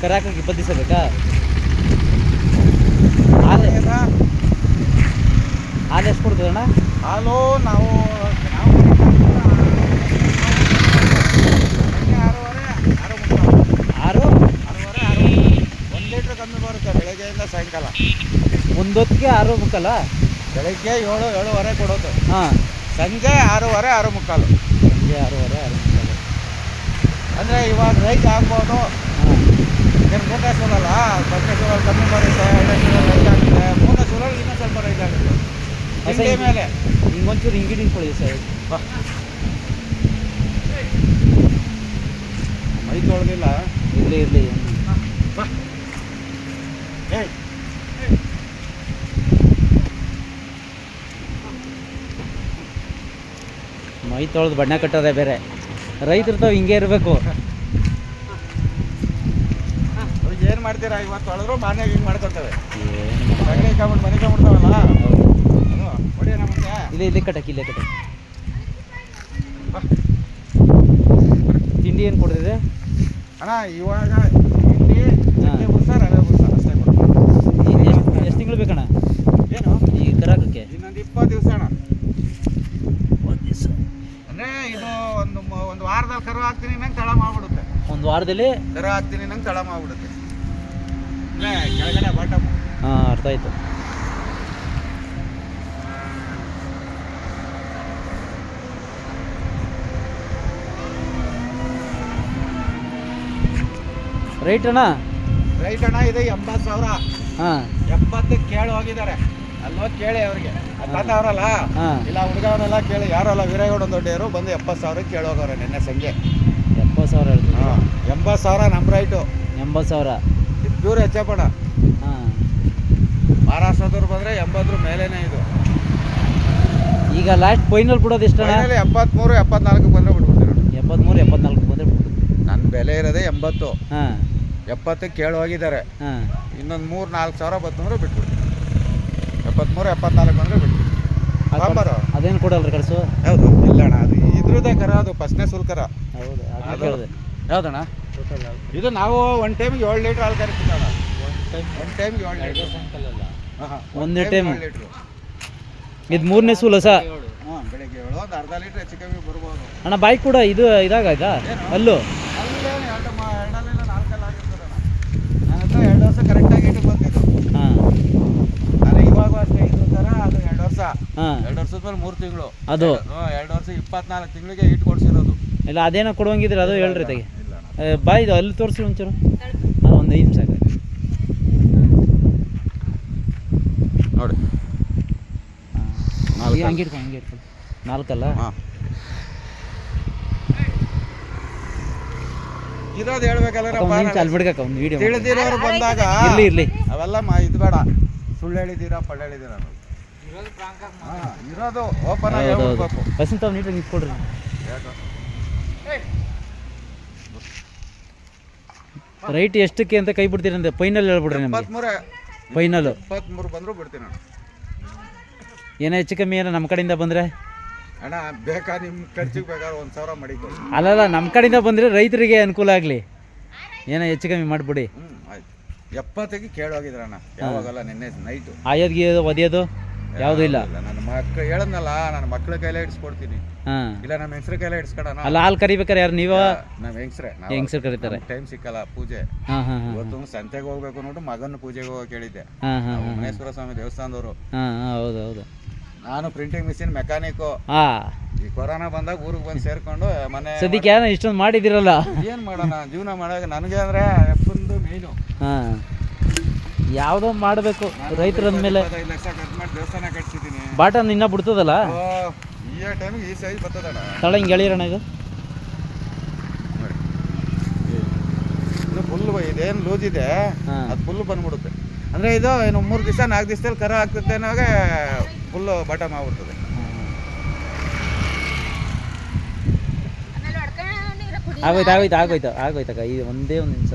ಕರೆ ಹಾಕಕ್ಕೆ ಇಪ್ಪತ್ತು ದಿವಸ ಬೇಕಾ? ಹಾಲು. ಹಾಲು ಎಷ್ಟು ಕೊಡ್ತದಣ್ಣ ಹಾಲು ನಾವು ನಾವು ಆರೂವರೆ ಆರು ಮುಕ್ಕಾಲು ಆರು? ಆರೂವರೆ ಆರು ಒಂದು ಲೀಟ್ರ್ ಕಮ್ಮಿ ಬರುತ್ತೆ ಬೆಳಗ್ಗೆಯಿಂದ ಸಾಯಂಕಾಲ. ಒಂದೊತ್ತಿಗೆ ಆರು ಮುಕ್ಕಲ್ಲ ಬೆಳಗ್ಗೆ ಏಳು ಏಳುವರೆ ಕೊಡೋದು. ಹಾಂ. ಸಂಜೆ ಆರೂವರೆ ಆರು ಮುಕ್ಕಾಲು. ಸಂಜೆ ಆರೂವರೆ ಆರು ಮುಕ್ಕಾಲು. ಅಂದರೆ ಇವಾಗ ರೈಟ್ ಆಗ್ಬೋದು. ಏನು ಮೂರನೇ ಸೋಲಲ್ಲ ಫಸ್ಟ್ನೇ ಸೋಲಲ್ಲಿ ಕಮ್ಮಿ ಬರುತ್ತೆ ಎರಡನೇ ಸೋಲಲ್ಲಿ ರೈತ ಆಗುತ್ತೆ ಮೂರನೇ ಸೋಲಲ್ಲಿ ಇನ್ನೊಂದು ಸ್ವಲ್ಪ ರೈಟ್ ಆಗುತ್ತೆ ಹೊಸ ತಿಂಡಿ ಮೇಲೆ. ಹಿಂಗೊಂಚೂರು ಹಿಂಗಿಡಿ ಕೊಡಿ ಸರ್. ಬಾ. ಮೈ ತೊಳೆದಿಲ್ಲ. ಇರಲಿ ಇರಲಿ. ಬಾ. ಏಯ್. ಮೈ ತೊಳೆದು ಬಣ್ಣ ಕಟ್ಟೋದೇ ಬೇರೆ. ರೈತರು ತಾವು ಹಿಂಗೆ ಇರಬೇಕು ಏನು ಮಾಡ್ತೀರಾ? ಇವತ್ತು ತೊಳೆದ್ರು ಮನೆಗೆ ಹಿಂಗೆ ಮಾಡ್ಕೊತೇವೆ ಸಗಣಿ ಕಾಬಿಟ್ಟು ಮನೆ ಕಾಬಿಡ್ತಾವಲ್ಲ ಅದು ನಮಗೆ ಇಲ್ಲಿ ಇಲ್ಲಿ ಕಟ್ಟಕ್ಕೆ ಇಲ್ಲೇ ಕಟಕ್. ತಿಂಡಿ ಏನು ಕೊಡ್ತಿದೆ ಅಣ್ಣ ಇವಾಗ ತಿಂಡಿ ಚಕ್ಕೆ ಬುಸ ರವೆ ಬುಸ ಅಷ್ಟೇ ಕೊಡ್ತಾರೆ ಎಷ್ಟು ತಿಂಗಳು ಬೇಕಣ್ಣ? ಏನು? ಈ ಕರಾಕಕ್ಕೆ ಇನ್ನೊಂದು ಇಪ್ಪತ್ತು ದಿವಸ ಅಣ್ಣ. ಒಂದು ದಿವಸ. ಅಂದರೆ ಇದು ಒಂದು ಒಂದು ವಾರದಲ್ಲಿ ಕರು ಹಾಕ್ತೀನಿ ನಂಗೆ ತಳ ಮಾಡ್ಬಿಡುತ್ತೆ. ಒಂದು ವಾರದಲ್ಲಿ? ಕರು ಹಾಕ್ತೀನಿ ನಂಗೆ ತಳ ಮಾಡ್ಬಿಡುತ್ತೆ. ಹಾಂ ಅರ್ಥ ಆಯ್ತು ರೈಟ್ ಅಣ್ಣ? ರೈಟ್ ಅಣ್ಣ ಇದೆ ಎಂಬತ್ತು ಸಾವಿರ. ಹಾಂ. ಎಪ್ಪತ್ತಕ್ಕೆ ಕೇಳಿ ಹೋಗಿದ್ದಾರೆ. ಅಲ್ವಾ ಕೇಳಿ ಅವ್ರಿಗೆ. ತಾತ ಅವರಲ್ಲ? ಹಾಂ. ಇಲ್ಲ ಹುಡುಗವರೆಲ್ಲ ಕೇಳಿ. ಯಾರಲ್ಲ? ವೀರೇಗೌಡ ದೊಡ್ಡೆಯವರು ಬಂದು ಎಪ್ಪತ್ತು ಸಾವಿರ ಕೇಳಿ ಹೋಗೋರು ನಿನ್ನೆ ಸಂಜೆ. ಎಪ್ಪತ್ತು ಸಾವಿರ ಹಾಂ. ಎಂಬತ್ತು ಸಾವಿರ ನಮ್ಮ ರೈಟು ಎಂಬತ್ತು ಸಾವಿರ. ಪ್ಯೂರ್ ಹೆಚ್ಚಪ್ಪಣ ಹಾಂ. ಮಹಾರಾಷ್ಟ್ರದವ್ರು ಬಂದರೆ ಎಂಬತ್ತರ ಮೇಲೇನೆ ಇದು. ಈಗ ಲಾಸ್ಟ್ ಫೈನಲ್ ಬಿಡೋದು ಇಷ್ಟ ಫೈನಲಿ ಎಪ್ಪತ್ತ್ಮೂರು ಎಪ್ಪತ್ನಾಲ್ಕು ಬಂದರೆ ಬಿಟ್ಬಿಡ್ತೀರ. ಎಪ್ಪತ್ತ್ಮೂರು ಎಪ್ಪತ್ನಾಲ್ಕು ಬಂದರೆ ನನ್ನ ಬೆಲೆ ಇರೋದೇ ಎಂಬತ್ತು. ಹಾಂ. ಎಪ್ಪತ್ತಕ್ಕೆ ಕೇಳಿ ಹೋಗಿದ್ದಾರೆ. ಹಾಂ. ಇನ್ನೊಂದು ಮೂರು ನಾಲ್ಕು ಸಾವಿರ ಬತ್ತಂದ್ರೆ ಬಿಟ್ಬಿಡ್ತೀನಿ ಎಪ್ಪತ್ತ್ಮೂರು ಎಪ್ಪತ್ನಾಲ್ಕು ಅಂದರೆ ಬಿಟ್ಬಿಡ್ತೀನಿ ಅದೇನು ಕೊಡಲ್ರಿ ಕಳಿಸು? ಹೌದು. ಇಲ್ಲ ಅಣ್ಣ ಅದು ಇದ್ರದ್ದೇ ಕರ ಅದು ಫಸ್ಟ್ನೇ ಸುಲ್ಕರ. ಹೌದು ಅದು ಯಾವ್ದಣ್ಣ? ಇದು ನಾವು ಒಂದು ಟೈಮಿಗೆ ಏಳು ಲೀಟ್ರ್ ಹಾಲು ಕರಿತೀವಿ ಟೈಮ್ ಒಂದು ಟೈಮಿಗೆ ಏಳು ಲೀಟ್ರ್ ಒಂದೇ ಟೈಮ್ ಲೀಟ್ರು ಇದು ಮೂರನೇ ಸೂಲ ಸ? ಹಾಂ ಬೆಳಿಗ್ಗೆ ಏಳು. ಒಂದು ಅರ್ಧ ಲೀಟ್ರ್ ಹೆಚ್ಚು ಕಮ್ಮಿ ಬರ್ಬೋದು. ಅಣ್ಣ ಬೈಕ್ ಕೂಡ ಇದು ಇದಾಗ ಆಯ್ತಾ ಏನು? ಅಲ್ಲೂ ಎರಡು ವರ್ಷ ಕರೆಕ್ಟಾಗಿ ಇಟ್ಟು ಬಂದಿದ್ದು. ಹಾಂ. ನಾನು ಇವಾಗ ಅಷ್ಟೇ ಇದು ಥರ ಅದು ಎರಡು ವರ್ಷ. ಹಾಂ. ಎರಡು ವರ್ಷದ ಮೇಲೆ ಮೂರು ತಿಂಗಳು. ಅದು? ಎರಡು ವರ್ಷ ಇಪ್ಪತ್ನಾಲ್ಕು ತಿಂಗಳಿಗೆ ಇಟ್ಟು ಕೊಡ್ಸಿರೋದು. ಇಲ್ಲ ಅದೇನೋ ಕೊಡುವಂಗಿದ್ರೆ ಅದು ಹೇಳ್ರಿ ತೆಗೆ ಇಲ್ಲ ಅಣ್ಣ ಬಾಯ್ ಇದು ಅಲ್ಲಿ ತೋರಿಸಿ ಒಂಚೂರು. ಅದು ಒಂದು ಐದು ನಿಮಿಷ ಆಗುತ್ತೆ ನೋಡಿ. ಹಂಗೆ ಇಟ್ಕೊಂಡು ಹಂಗೆ ಇಟ್ಕೊಂಡು ನಾಲ್ಕಲ್ಲ? ಇರೋದು ಹೇಳ್ಬೇಕಲ್ಲ ಅಲ್ಲಿ ಬಿಡ್ಕಕ್ಕ ಒಂದು ವಿಡಿಯೋ ತಿಳಿದಿರೋರು ಬಂದಾಗ ಇರಲಿ ಇರಲಿ. ಅವೆಲ್ಲ ಮಾ ಇದು ಬೇಡ. ಸುಳ್ಳು ಹೇಳಿದ್ದೀರಾ ಪಳ್ಳು ಹೇಳಿದ್ದೀರಾ ಇರೋದು ಓಪನ್ ಆಗಿ ಹೇಳ್ಬೇಕು ನೀಟಾಗಿ ನಿಂತ್ಕೊಡ್ರಿ ರೈಟ್ ಎಷ್ಟಕ್ಕೆ ಅಂತ ಕೈ ಬಿಡ್ತೀರಿ ಅಂತ ಫೈನಲ್ ಹೇಳ್ಬಿಡ್ರಿ ನಮಗೆ. ಇಪ್ಪತ್ಮೂರ ಫೈನಲ್ ಇಪ್ಪತ್ಮೂರು ಬಂದರೂ ಬಿಡ್ತೀನಿ ಅಣ್ಣ ಏನೋ ಹೆಚ್ಚು ಕಮ್ಮಿ ಏನೋ ನಮ್ಮ ಕಡೆಯಿಂದ ಬಂದರೆ? ಅಣ್ಣ ಬೇಕಾ ನಿಮ್ಮ ಖರ್ಚಿಗೆ ಬೇಕಾದ್ರೆ ಒಂದು ಸಾವಿರ ಮಡಿಕೊಳ್ಳಿ ಅಲ್ಲಲ್ಲ ನಮ್ಮ ಕಡೆಯಿಂದ ಬಂದರೆ ರೈತರಿಗೆ ಅನುಕೂಲ ಆಗಲಿ. ಏನೋ ಹೆಚ್ಚು ಕಮ್ಮಿ ಮಾಡಿಬಿಡಿ. ಹ್ಞೂ ಆಯ್ತು. ಎಪ್ಪತ್ತಿಗೆ ಕೇಳೋಗಿದ್ರಣ್ಣ ಯಾವಾಗಲ್ಲ ನಿನ್ನೆ ನೈಟು ಆಯೋದ್ಗೆ ಒದಿಯೋದು? ಯಾವುದೂ ಇಲ್ಲ. ನನ್ನ ಮಕ್ಕ ಹೇಳದ್ನಲ್ಲ ನನ್ನ ಮಕ್ಕಳ ಕೈಲೇ ಇಡ್ಸ್ಕೊಡ್ತೀನಿ ಹಾಂ. ಇಲ್ಲ ನಮ್ಮ ಹೆಂಗಸ್ರ ಕೈಲೇ ಇಡ್ಸ್ಕೊಡೋಣ ಅಲ್ಲ ಹಾಲು ಕರಿಬೇಕಾರೆ ಯಾರು ನೀವ? ನಮ್ಮ ಹೆಂಗಸ್ರೆ ಹೆಂಗ್ಸ್ರ ಕರೀತಾರೆ? ಟೈಮ್ ಸಿಕ್ಕಲ್ಲ ಪೂಜೆ. ಹಾಂ ಇವತ್ತು ಸಂತೆಗೆ ಹೋಗ್ಬೇಕು ನೋಡು ಮಗನ ಪೂಜೆಗೆ ಹೋಗಕ್ಕೆ ಹೇಳಿದ್ದೆ. ಹಾಂ ಹಾಂ ನಾವು ಮಹೇಶ್ವರ ಸ್ವಾಮಿ ದೇವಸ್ಥಾನದವರು. ಹಾಂ ಹಾಂ ಹೌದು ಹೌದು. ನಾನು ಪ್ರಿಂಟಿಂಗ್ ಮಿಷಿನ್ ಮೆಕ್ಯಾನಿಕ್ಕು ಹಾಂ. ಈ ಕೊರೋನಾ ಬಂದಾಗ ಊರಿಗೆ ಬಂದು ಸೇರ್ಕೊಂಡು ಮನೆ ಸದ್ಯಕ್ಕೆ ಏನೋ ಇಷ್ಟೊಂದು ಮಾಡಿದಿರಲ್ಲ ಏನು ಮಾಡೋಣ? ಜೀವನ ಮಾಡಾಗ ನನಗೆ ಅಂದ್ರೆ ಎಪ್ಪೊಂದು ಮೇಯ್ನು ಹಾಂ. ಯಾವುದೋ ಮಾಡಬೇಕು ರೈತರ ಮೇಲೆ ಲಕ್ಷ ಖರ್ಚು ಮಾಡಿ ದೇವಸ್ಥಾನ ಕಟ್ಸಿದ್ದೀನಿ. ಬಾಟನ್ ಇನ್ನೂ ಬಿಡ್ತದಲ್ಲ? ಈ ಟೈಮಿಗೆ ಈ ಸೈಜ್ ಬರ್ತದಣ್ಣ. ತಳ ಹಿಂಗೆ ಎಳೀರಣ ಇದು? ನೋಡಿ. ಇದು ಫುಲ್ ಇದೇನು ಲೂಸ್ ಇದೆ. ಹಾಂ. ಅದು ಫುಲ್ ಬಂದ್ಬಿಡುತ್ತೆ. ಅಂದರೆ ಇದು ಏನು ಮೂರು ದಿವಸ ನಾಲ್ಕು ದಿವಸದಲ್ಲಿ ಕರ ಆಗ್ತದೆ ಅನ್ನೋವಾಗ ಫುಲ್ಲು ಬಾಟಮ್ ಆಗ್ಬಿಡ್ತದೆ ಆಗೋಯ್ತು ಆಗೋಯ್ತು ಆಗೋಯ್ತು ಆಗೋಯ್ತಕ್ಕ ಈ ಒಂದೇ ಒಂದು ನಿಮಿಷ